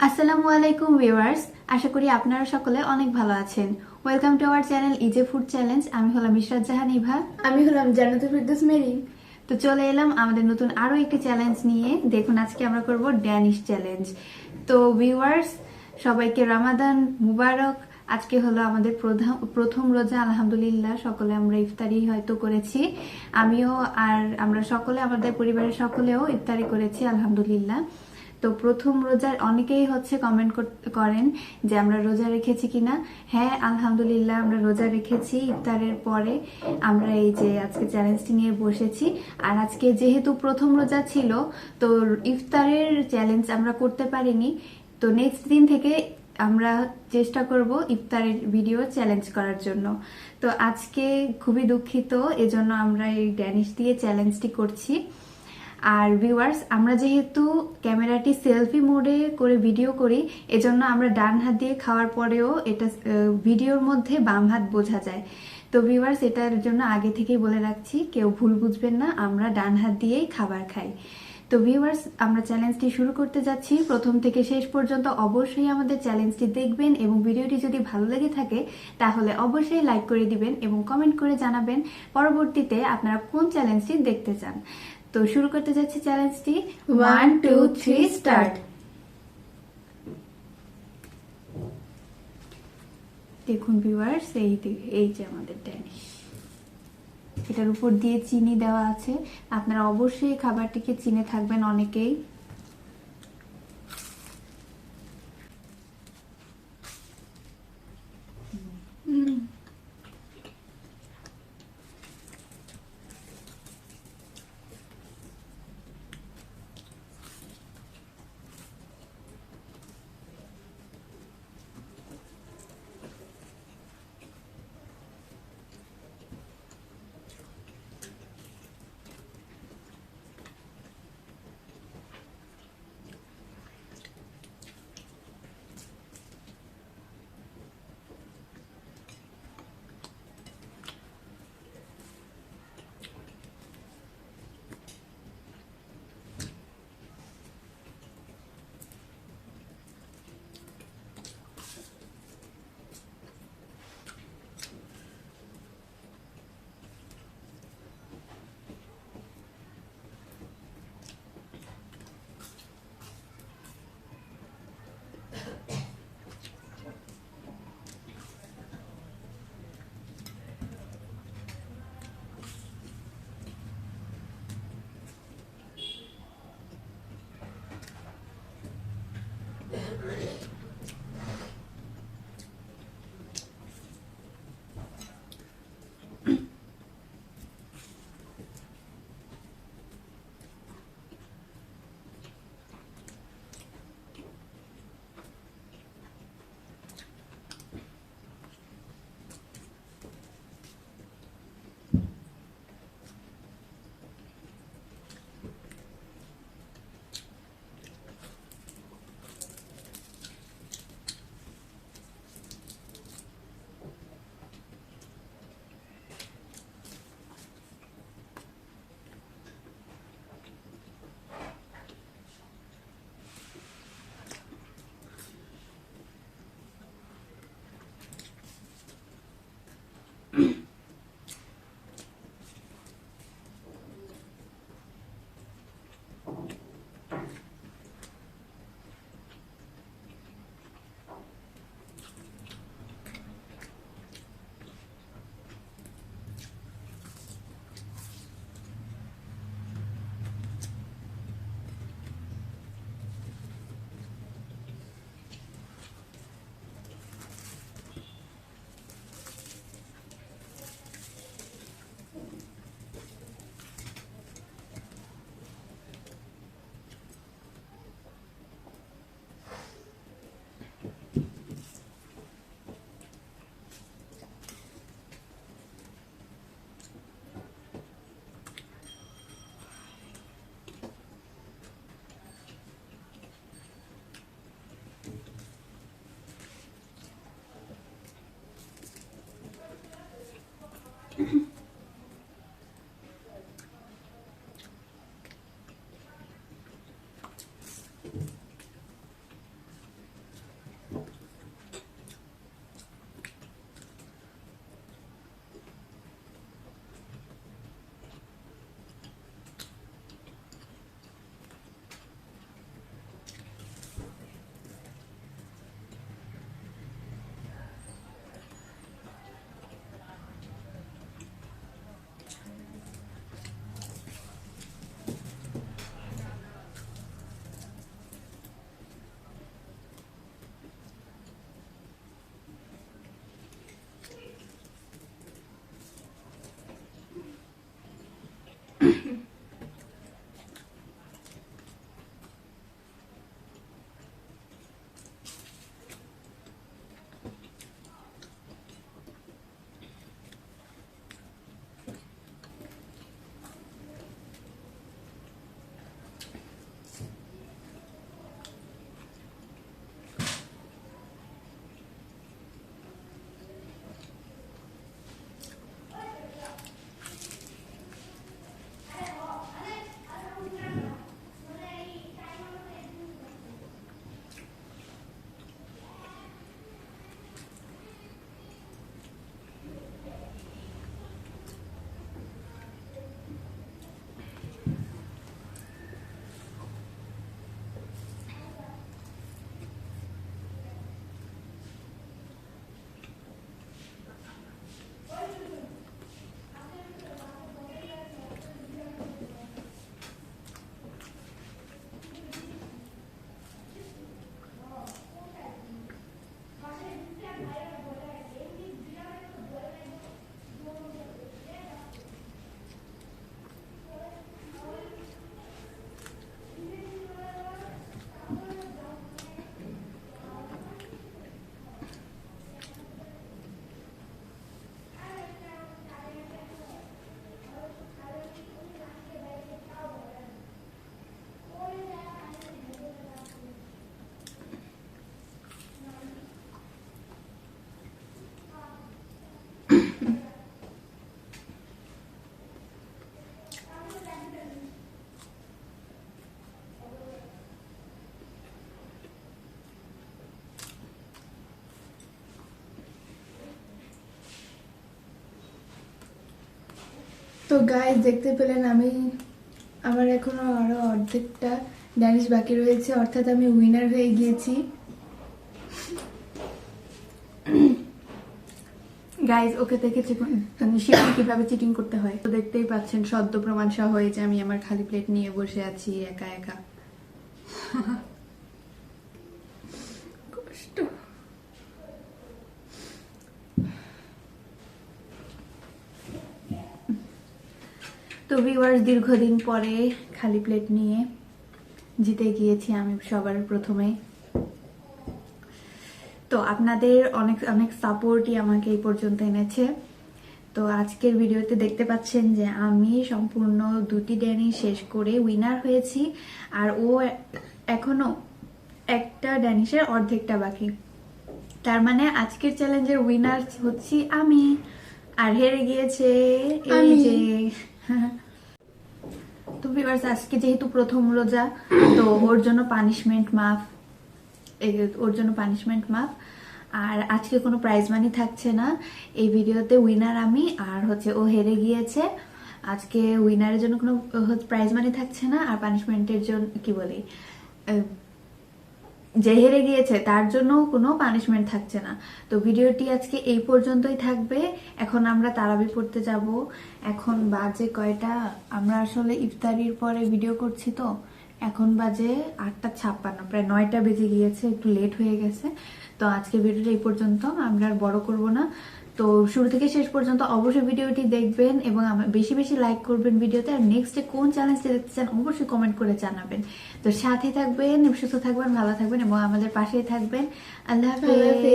আসসালামু আলাইকুম ভিউয়ার্স আশা করি আপনারা সকলে অনেক ভালো আছেন। Welcome to our channel easy food challenge আমি হলাম ইশরাত জাহান ইভা। আমি হলাম জান্নাতুল ফিরদৌস মেরি। তো চলে এলাম আমাদের নতুন আরও একটি চ্যালেঞ্জ নিয়ে। দেখুন আজকে আমরা করব ড্যানিশ চ্যালেঞ্জ তো ভিউয়ার্স সবাইকে রামাদান মুবারক। আজকে হলো আমাদের প্রধান- প্রথম রোজা আলহামদুলিল্লাহ। সকলে আমরা ইফতারি হয়তো করেছি। আমিও আর আমরা সকলে আমাদের পরিবারের সকলেও ইফতারি করেছি আলহামদুলিল্লাহ। তো প্রথম রোজার অনেকেই হচ্ছে কমেন্ট করেন যে আমরা রোজা রেখেছি কিনা। হ্যাঁ আলহামদুলিল্লাহ আমরা রোজা রেখেছি, ইফতারের পরে আমরা এই যে আজকে চ্যালেঞ্জটি নিয়ে বসেছি। আর আজকে যেহেতু প্রথম রোজা ছিল, তো ইফতারের চ্যালেঞ্জ আমরা করতে পারিনি। তো নেক্সট দিন থেকে আমরা চেষ্টা করব ইফতারের ভিডিও চ্যালেঞ্জ করার জন্য। তো আজকে খুবই দুঃখিত, এজন্য আমরা এই ড্যানিশ দিয়ে চ্যালেঞ্জটি করছি। আর ভিউয়ার্স আমরা যেহেতু ক্যামেরাটি সেলফি মোডে করে ভিডিও করি, এজন্য আমরা ডান হাত দিয়ে খাওয়ার পরেও এটা ভিডিওর মধ্যে বাম হাত বোঝা যায়। তো ভিউয়ার্স এটার জন্য আগে থেকেই বলে রাখছি, কেউ ভুল বুঝবেন না, আমরা ডান হাত দিয়েই খাবার খাই। তো ভিউয়ার্স আমরা চ্যালেঞ্জটি শুরু করতে যাচ্ছি। প্রথম থেকে শেষ পর্যন্ত অবশ্যই আমাদের চ্যালেঞ্জটি দেখবেন এবং ভিডিওটি যদি ভালো লেগে থাকে, তাহলে অবশ্যই লাইক করে দিবেন এবং কমেন্ট করে জানাবেন। পরবর্তীতে আপনারা কোন চ্যালেঞ্জটি দেখতে চান? তো শুরু করতে যাচ্ছি চ্যালেঞ্জটি। ওয়ান টু থ্রি স্টার্ট দেখুন ভিউয়ার্স এই যে- এই যে আমাদের ড্যানিশ এটার উপর দিয়ে চিনি দেওয়া আছে। আপনারা অবশ্যই খাবারটিকে চিনে থাকবেন অনেকেই। Great. Yeah. গাইস দেখতে পেলেন আমি আমার এখনও আরও অর্ধেকটা ড্যানিশ বাকি রয়েছে, অর্থাৎ আমি উইনার হয়ে গিয়েছি। গাইজ ওকে থেকে শিখি কীভাবে চিটিং করতে হয়? তো দেখতেই পাচ্ছেন, সদ্য প্রমাণ সহ হয়েছে আমি আমার খালি প্লেট নিয়ে বসে আছি, একা একা। তো ভিউয়ার্স দীর্ঘদিন পরে খালি প্লেট নিয়ে জিতে গিয়েছি আমি সবার প্রথমে। তো আপনাদের অনেক অনেক সাপোর্টই আমাকে এই পর্যন্ত এনেছে। তো আজকের ভিডিওতে দেখতে পাচ্ছেন যে আমি সম্পূর্ণ দুটি ড্যানি শেষ করে উইনার হয়েছি আর ও এখনও একটা ড্যানিশের অর্ধেকটা বাকি। তার মানে আজকের চ্যালেঞ্জের উইনার হচ্ছি আমি। আর হেরে গিয়েছে এই যে ভিউয়ার্স আজকে যেহেতু প্রথম রোজা, তো ওর জন্য পানিশমেন্ট মাফ ওর জন্য পানিশমেন্ট মাফ। আর আজকে কোনো প্রাইজ মানি থাকছে না। এই ভিডিওতে উইনার আমি, আর হচ্ছে ও হেরে গিয়েছে। আজকে উইনারের জন্য কোনো প্রাইজ মানি থাকছে না, আর পানিশমেন্টের জন্য, কি বলি যে হেরে গিয়েছে, তার জন্য কোনো পানিশমেন্ট থাকছে না। তো ভিডিওটি আজকে এই পর্যন্তই থাকবে। এখন আমরা তারাবি পড়তে যাব। এখন বাজে কয়টা? আমরা আসলে ইফতারির পরে ভিডিও করছি তো। এখন বাজে আটটা ছাপ্পান্ন, প্রায় নয়টা বেজে গিয়েছে, একটু লেট হয়ে গেছে। তো আজকে ভিডিওটা এই পর্যন্ত, আমরা আর বড় করব না। তো শুরু থেকে শেষ পর্যন্ত অবশ্যই ভিডিওটি দেখবেন এবং বেশি বেশি লাইক করবেন ভিডিওতে। আর নেক্সটে কোন চ্যালেঞ্জটা দেখতে চান অবশ্যই কমেন্ট করে জানাবেন। তো সাথে থাকবেন, সুস্থ থাকবেন, ভালো থাকবেন এবং আমাদের পাশেই থাকবেন। আল্লাহ হাফেজ।